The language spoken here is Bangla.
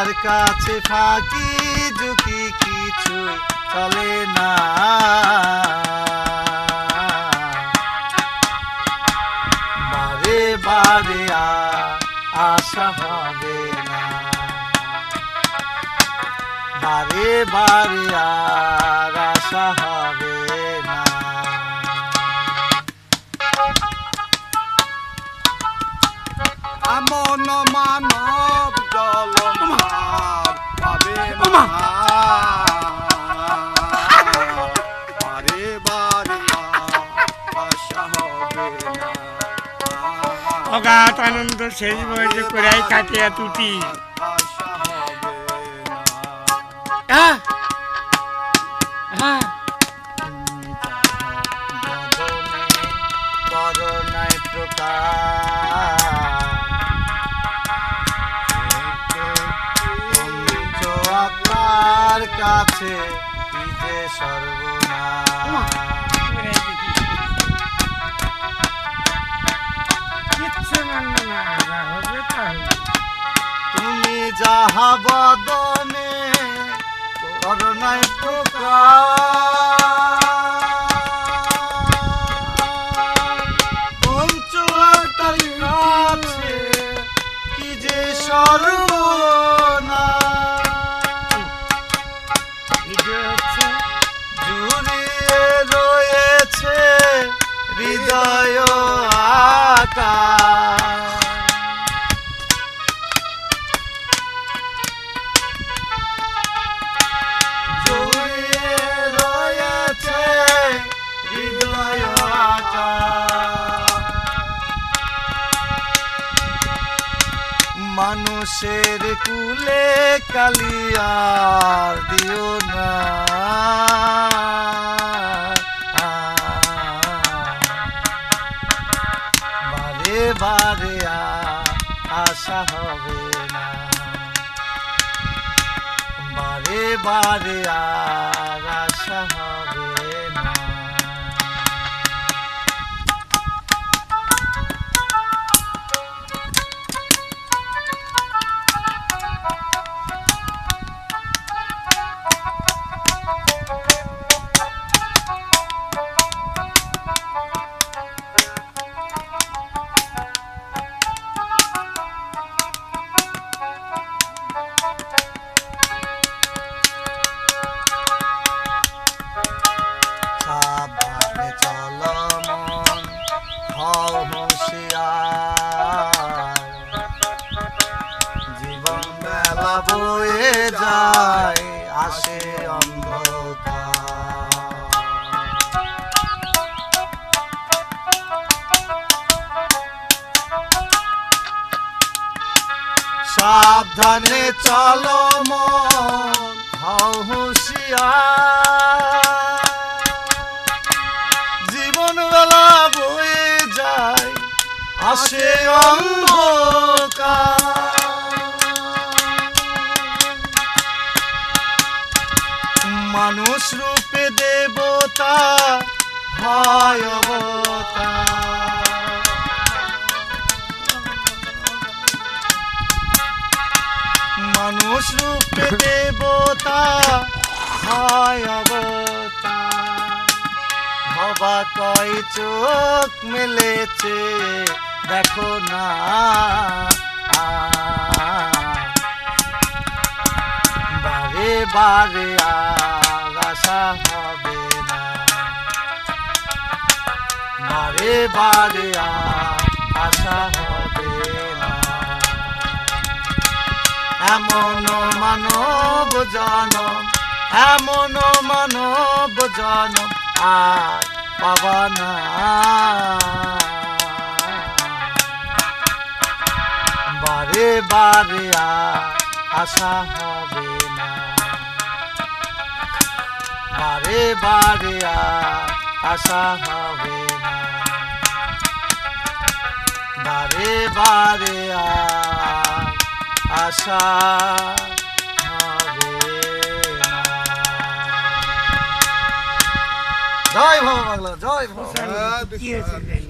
তার কাছে ফাঁকি, ঝুঁকি কিছু চলে না। বারে বারে আশা হবে না। বারে বারে আর আশা হবে না। এমন মানব না অগাধ আনন্দ শেষ বয়সে করাই কাটিয়া তুটি। হ্যাঁ। হ্যাঁ। প্রকার কাছে কি যে সর্বনাশ কিচ্ছু মানবে না যা হবে তা হবে। তুমি যাহা বদনে করোনায় পঞ্চুয়াতার মানুষের কুলে কালিয়ার দিও না। বারে বারে আর আশা হবে না। বারে বারে আর আশা হবে হও হুঁশিয়ার জীবন বেলা বয়ে যায় আসে অন্ধকার সাবধানে চলো মন হও আসে অন্ধকার। মানুষ রূপে দেবতা হয় মানুষ রূপে দেবতা হয় ভবা কয় চোখ মেলেছে দেখো না। বারে বারে আশা হবে না। বারে বারে আশা হবে না। এমন মানব জনম, এমন মানব জনম আর পাবা বারে বারে আশা হবে না। বারে বারে আশা হবে না। বারে বারে আশা হবে না। জয় বাংলা, জয় হয়েছে?